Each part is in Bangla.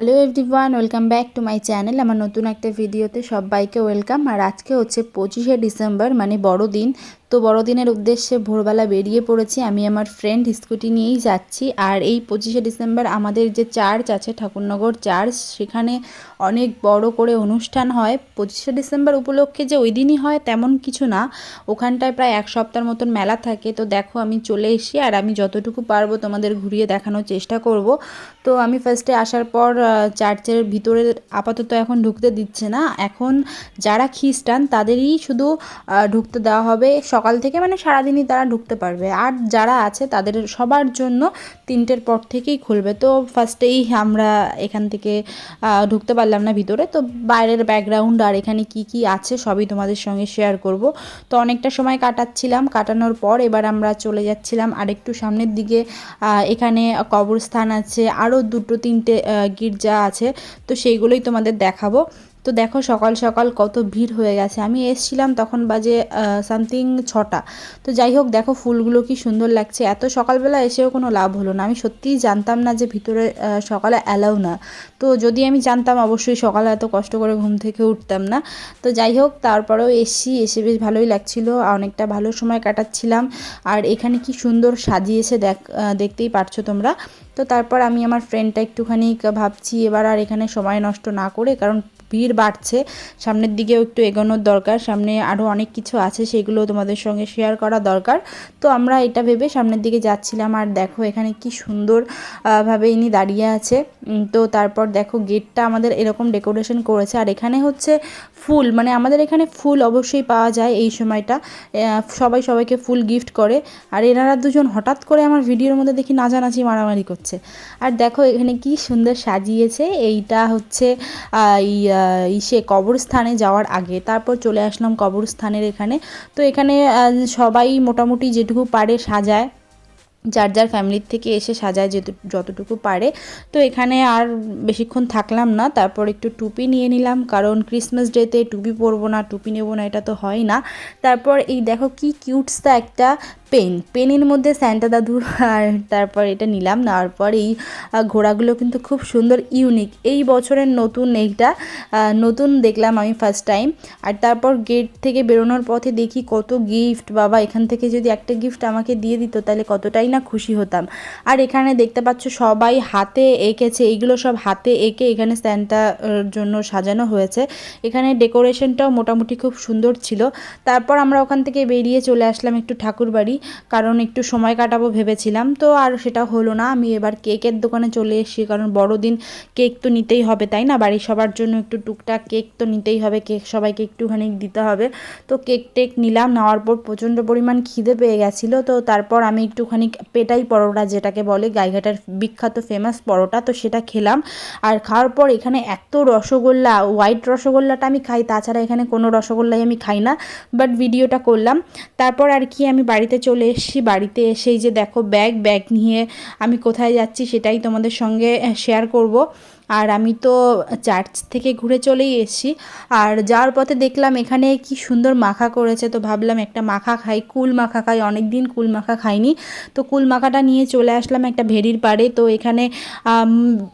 Hello everyone welcome back to my channel আমার নতুন একটা ভিডিওতে সবাইকে ওয়েলকাম আর আজকে হচ্ছে পঁচিশে ডিসেম্বর মানে বড়দিন। তো বড়দিনের উদ্দেশ্যে ভোরবেলা বেরিয়ে পড়েছি। আমি আমার ফ্রেন্ড স্কুটি নিয়েই যাচ্ছি। আর এই পঁচিশে ডিসেম্বর আমাদের যে চার্চ আছে, ঠাকুরনগর চার্চ সেখানে অনেক বড় করে অনুষ্ঠান হয়। পঁচিশে ডিসেম্বর উপলক্ষে যে ওই দিনই হয় তেমন কিছু না। ওখানটায় প্রায় এক সপ্তাহের মতন মেলা থাকে। তো দেখো, আমি চলে এসি আর আমি যতটুকু পারব তোমাদের ঘুরিয়ে দেখানোর চেষ্টা করব। তো আমি ফার্স্টে আসার পর চার্চের ভিতরে আপাতত এখন ঢুকতে দিচ্ছে না। এখন যারা খ্রিস্টান, তাদেরই শুধু ঢুকতে দেওয়া হবে। সকাল থেকে মানে সারাদিনই তারা ঢুকতে পারবে। আর যারা আছে তাদের সবার জন্য তিনটের পর থেকেই খুলবে। তো ফার্স্টেই আমরা এখান থেকে ঢুকতে পারলাম না ভিতরে। তো বাইরের ব্যাকগ্রাউন্ড আর এখানে কি কি আছে সবই তোমাদের সঙ্গে শেয়ার করব। তো অনেকটা সময় কাটাচ্ছিলাম। কাটানোর পর এবার আমরা চলে যাচ্ছিলাম আরেকটু সামনের দিকে। এখানে কবরস্থান আছে। আরও দুটো তিনটে গির্জা আছে। তো সেইগুলোই তোমাদের দেখাবো। তো দেখো সকাল সকাল কত ভিড় হয়ে গেছে। আমি এসছিলাম তখন বাজে সামথিং ছটা। তো যাই হোক, দেখো ফুলগুলো কি সুন্দর লাগছে। এত সকালবেলা এসেও কোনো লাভ হলো না। আমি সত্যিই জানতাম না যে ভিতরে সকালে অ্যালাউ না। তো যদি আমি জানতাম, অবশ্যই সকালে এত কষ্ট করে ঘুম থেকে উঠতাম না। তো যাই হোক, তারপরেও এসছি। এসে বেশ ভালোই লাগছিল। অনেকটা ভালো সময় কাটাচ্ছিলাম। আর এখানে কি সুন্দর সাজিয়েছে, দেখ দেখতেই পারছ তোমরা। তো তারপর আমি আমার ফ্রেন্ডটা একটুখানি ভাবছি এবার আর এখানে সময় নষ্ট না করে, কারণ ভিড় বাড়ছে। সামনের দিকেও একটু এগোনোর দরকার। সামনে আরও অনেক কিছু আছে, সেগুলো তোমাদের সঙ্গে শেয়ার করা দরকার। তো আমরা এটা ভেবে সামনের দিকে যাচ্ছিলাম আর দেখো এখানে কি সুন্দর ভাবে ইনি দাঁড়িয়ে আছে। তো তারপর দেখো গেটটা আমাদের এরকম ডেকোরেশন করেছে। আর এখানে হচ্ছে ফুল মানে আমাদের এখানে ফুল অবশ্যই পাওয়া যায় এই সময়টা। সবাই সবাইকে ফুল গিফট করে। আর এনারা দুজন হঠাৎ করে আমার ভিডিওর মধ্যে দেখি নাচানাচি মারামারি করছে। আর দেখো এখানে কি সুন্দর সাজিয়েছে। এইটা হচ্ছে ইসে কবরস্থানে যাওয়ার আগে তারপর চলে আসলাম কবরস্থানের এখানে। তো এখানে সবাই মোটামুটি যেটুকু পারে সাজায়, যার যার ফ্যামিলির থেকে এসে সাজায় যেত যতটুকু পারে। তো এখানে আর বেশিক্ষণ থাকলাম না, তারপর একটু টুপি নিয়ে নিলাম, কারণ ক্রিসমাস ডেতে টুপি পরবো না, টুপি নেব না, এটা তো হয় না। তারপর এই দেখো কি কিউটসটা একটা পেন, পেনের মধ্যে স্যান্টা দাদুর আর তারপর এটা নিলাম। নেওয়ার পর এই ঘোড়াগুলো কিন্তু খুব সুন্দর ইউনিক এই বছরের নতুন এইটা নতুন দেখলাম আমি ফার্স্ট টাইম আর তারপর গেট থেকে বেরোনোর পথে দেখি কত গিফট বাবা, এখান থেকে যদি একটা গিফট আমাকে দিয়ে দিত, তাহলে কতটাই না খুশি হতাম। আর এখানে দেখতে পাচ্ছ সবাই হাতে এঁকেছে, এইগুলো সব হাতে এঁকে এখানে স্যান্টার জন্য সাজানো হয়েছে। এখানে ডেকোরেশনটাও মোটামুটি খুব সুন্দর ছিল। তারপর আমরা ওখান থেকে বেরিয়ে চলে আসলাম একটু ঠাকুর বাড়ি কারণ একটু সময় কাটাবো ভেবেছিলাম। তো আর সেটা হলো না, আমি এবার কেকের দোকানে চলে এসেছি, কারণ বড়দিন কেক তো নিতেই হবে, তাই না? বাড়ির সবার জন্য একটু টুকটাক কেক তো নিতেই হবে, কেক সবাইকে একটুখানি দিতে হবে। তো কেক টেক নিলাম, নেওয়ার পর প্রচণ্ড পরিমাণ খিদে পেয়ে গেছিল, তো তারপর আমি একটুখানি পেটাই পরোটা যেটাকে বলে, গাইঘাটার বিখ্যাত ফেমাস পরোটা, তো সেটা খেলাম। আর খাওয়ার পর এখানে এত রসগোল্লা হোয়াইট রসগোল্লাটা আমি খাই, তাছাড়া এখানে কোনো রসগোল্লাই আমি খাই না বাট ভিডিওটা করলাম। তারপর আর কি আমি বাড়িতে চলে এসেছি বাড়িতে এসেই যে দেখো ব্যাগ ব্যাগ নিয়ে আমি কোথায় যাচ্ছি সেটাই তোমাদের সঙ্গে শেয়ার করব। আর আমি তো চার্চ থেকে ঘুরে চলেই এসেছি। আর যাওয়ার পথে দেখলাম এখানে কি সুন্দর মাখা করেছে, তো ভাবলাম একটা মাখা খাই। কুল মাখা খাই অনেক দিন কুল মাখা খাইনি। তো কুল মাখাটা নিয়ে চলে আসলাম একটা ভেরির পাড়ে। তো এখানে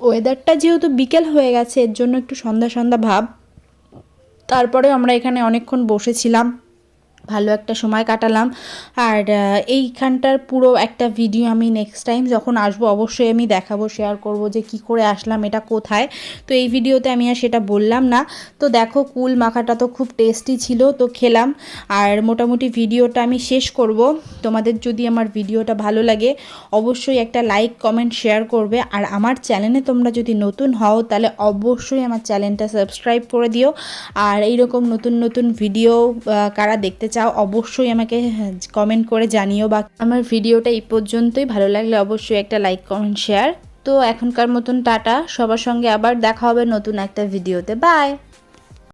ওয়েদারটা যেহেতু বিকেল হয়ে গেছে, এর জন্য একটু সন্ধ্যা সন্ধ্যা ভাব। তারপরে আমরা এখানে অনেকক্ষণ বসেছিলাম। ভালো একটা সময় কাটালাম। আর এইখানটার পুরো একটা ভিডিও আমি নেক্সট টাইম যখন আসব অবশ্যই আমি দেখাবো শেয়ার করব যে কি করে আসলাম, এটা কোথায়। তো এই ভিডিওতে আমি আর সেটা বললাম না। তো দেখো, কুল মাখাটা তো খুব টেস্টি ছিল, তো খেলাম। আর মোটামুটি ভিডিওটা আমি শেষ করব। তোমাদের যদি আমার ভিডিওটা ভালো লাগে, অবশ্যই একটা লাইক কমেন্ট শেয়ার করবে। আর আমার চ্যানেলে তোমরা যদি নতুন হও, তাহলে অবশ্যই আমার চ্যানেলটা সাবস্ক্রাইব করে দিও। আর এইরকম নতুন নতুন ভিডিও কারা দেখতে চাও, অবশ্যই আমাকে কমেন্ট করে জানিও বা আমার ভিডিওটা এই পর্যন্তই। ভালো লাগলে অবশ্যই একটা লাইক কমেন্ট শেয়ার তো এখনকার মতন টাটা। সবার সঙ্গে আবার দেখা হবে নতুন একটা ভিডিওতে। বাই